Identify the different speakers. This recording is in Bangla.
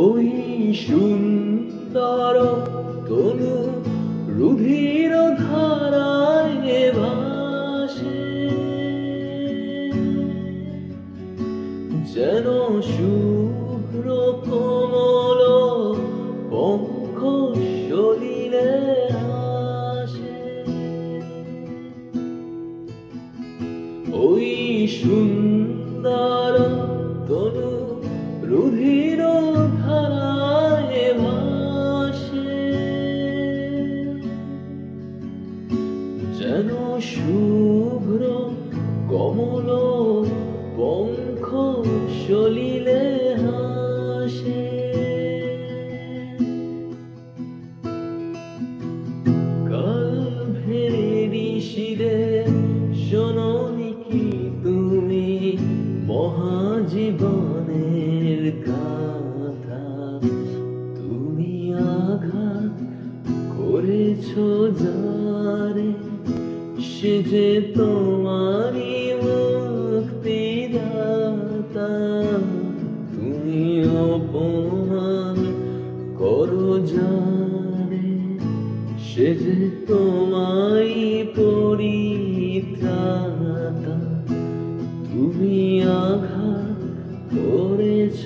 Speaker 1: ওই সুন্দর তনু রুধির ধারায় ভাসে। যেন শুভ্র কমল পঙ্খ শরীরে আসে। ওই সুন্দর তনু যেন শুভ্র কমল পঙ্খ সলিলে হাসে। কাল কথা তুমি আঘাত করেছ যারে সে যে তোমারই মুক্তিদাতা তুমি অপমান করো জানে সে যে তোমায় পরিত্রাতা। তুমি আঘাত করেছ